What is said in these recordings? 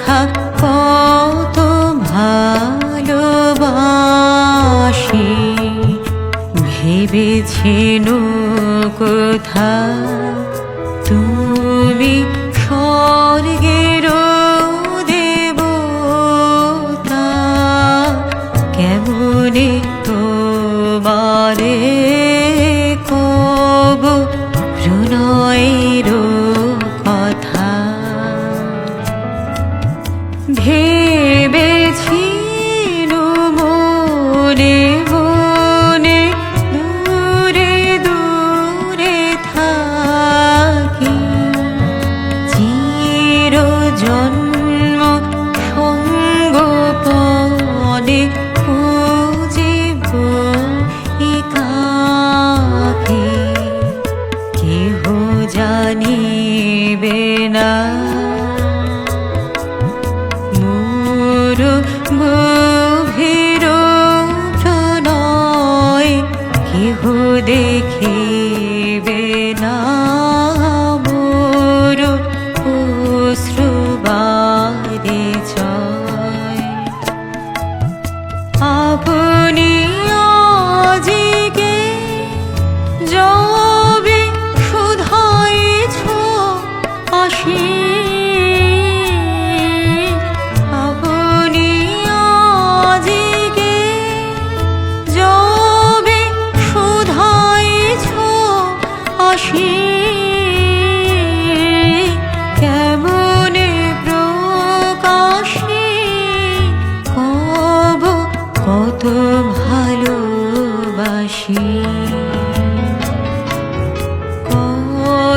রাখা কত ভালোবাসি। ভেবেছেন কোথা তুমি স্বর্গের দেবতা। কেমনে জন্ম সঙ্গপদে খুঁজিব ইকাকে কেহ জানিবে না? মোর গভীর প্রণয় কেহ দেখি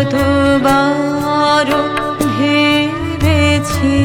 কতবার ভেবেছি।